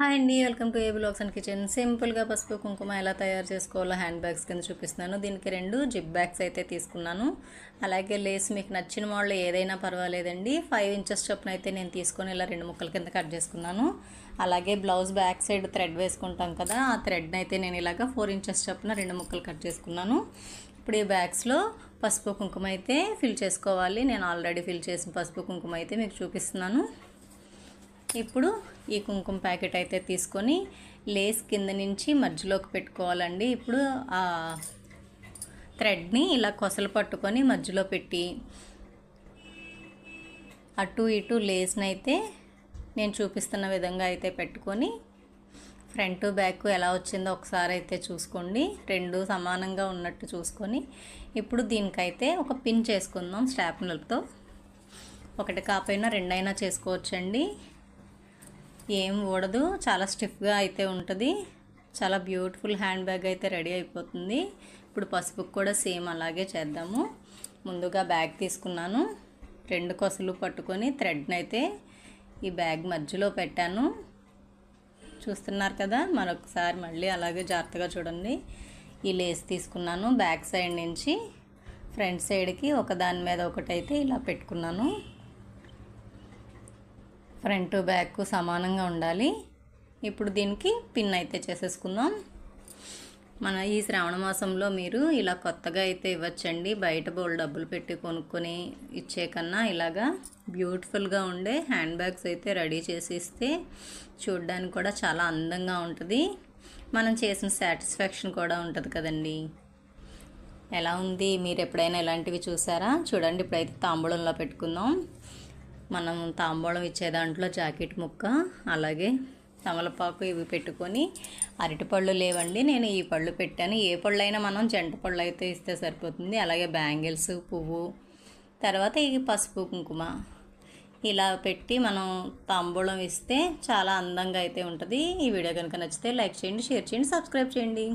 Hi అండి welcome to a blogs and kitchen. సింపుల్గా పసుపు కుంకుమ ఎలా తయారు చేసుకోవాలో హ్యాండ్ బ్యాగ్స్ కింద చూపిస్తున్నాను. దీనికి రెండు జిప్ బ్యాగ్స్ అయితే తీసుకున్నాను. అలాగే లేస్ మీకు నచ్చిన మోడల్ ఏదైనా పర్వాలేదండి. ఫైవ్ ఇంచెస్ చొప్పున అయితే నేను తీసుకొని ఇలా రెండు ముక్కల కింద కట్ చేసుకున్నాను. అలాగే బ్లౌజ్ బ్యాక్ సైడ్ థ్రెడ్ వేసుకుంటాం కదా ఆ థ్రెడ్ని అయితే నేను ఇలాగ ఫోర్ ఇంచెస్ చొప్పున రెండు ముక్కలు కట్ చేసుకున్నాను. ఇప్పుడు ఈ బ్యాగ్స్లో పసుపు కుంకుమ అయితే ఫిల్ చేసుకోవాలి. నేను ఆల్రెడీ ఫిల్ చేసిన పసుపు కుంకుమ అయితే మీకు చూపిస్తున్నాను. ఇప్పుడు ఈ కుంకుమ ప్యాకెట్ అయితే తీసుకొని లేస్ కింద నుంచి మధ్యలోకి పెట్టుకోవాలండి. ఇప్పుడు ఆ థ్రెడ్ని ఇలా కొసలు పట్టుకొని మధ్యలో పెట్టి అటు ఇటు లేస్ని అయితే నేను చూపిస్తున్న విధంగా అయితే పెట్టుకొని ఫ్రంట్ బ్యాక్ ఎలా వచ్చిందో ఒకసారి అయితే చూసుకోండి. రెండు సమానంగా ఉన్నట్టు చూసుకొని ఇప్పుడు దీనికైతే ఒక పిన్ చేసుకుందాం స్టాప్నర్తో. ఒకటి కాకపోయినా రెండైనా చేసుకోవచ్చండి. ఏం ఊడదు. చాలా స్టిఫ్గా అయితే ఉంటుంది. చాలా బ్యూటిఫుల్ హ్యాండ్ బ్యాగ్ అయితే రెడీ అయిపోతుంది. ఇప్పుడు పసుపుకు కూడా సేమ్ అలాగే చేద్దాము. ముందుగా బ్యాగ్ తీసుకున్నాను. రెండు కొసలు పట్టుకొని థ్రెడ్ని అయితే ఈ బ్యాగ్ మధ్యలో పెట్టాను. చూస్తున్నారు కదా మరొకసారి మళ్ళీ అలాగే జాగ్రత్తగా చూడండి. ఈ లేస్ తీసుకున్నాను బ్యాక్ సైడ్ నుంచి. ఫ్రంట్ సైడ్కి ఒక దాని మీద ఒకటైతే ఇలా పెట్టుకున్నాను. ఫ్రంట్ బ్యాక్ సమానంగా ఉండాలి. ఇప్పుడు దీనికి పిన్ అయితే చేసేసుకుందాం. మన ఈ శ్రావణ మాసంలో మీరు ఇలా కొత్తగా అయితే ఇవ్వచ్చండి. బయట బోల్ డబ్బులు పెట్టి కొనుక్కొని ఇచ్చే కన్నా ఇలాగా బ్యూటిఫుల్గా ఉండే హ్యాండ్ బ్యాగ్స్ అయితే రెడీ చేసి ఇస్తే చూడడానికి కూడా చాలా అందంగా ఉంటుంది. మనం చేసిన సాటిస్ఫాక్షన్ కూడా ఉంటుంది కదండి. ఎలా ఉంది? మీరు ఎప్పుడైనా ఇలాంటివి చూసారా? చూడండి ఇప్పుడైతే తాంబూలంలో పెట్టుకుందాం. మనం తాంబూలం ఇచ్చే దాంట్లో జాకెట్ ముక్క అలాగే తమలపాకు ఇవి పెట్టుకొని అరటిపళ్ళు లేవండి. నేను ఈ పళ్ళు పెట్టాను. ఏ పళ్ళు అయినా మనం జంట పళ్ళు అయితే ఇస్తే సరిపోతుంది. అలాగే బ్యాంగిల్స్ పువ్వు తర్వాత ఈ పసుపు కుంకుమ. ఇలా పెట్టి మనం తాంబూలం ఇస్తే చాలా అందంగా అయితే ఉంటుంది. ఈ వీడియో కనుక నచ్చితే లైక్ చేయండి షేర్ చేయండి సబ్స్క్రైబ్ చేయండి.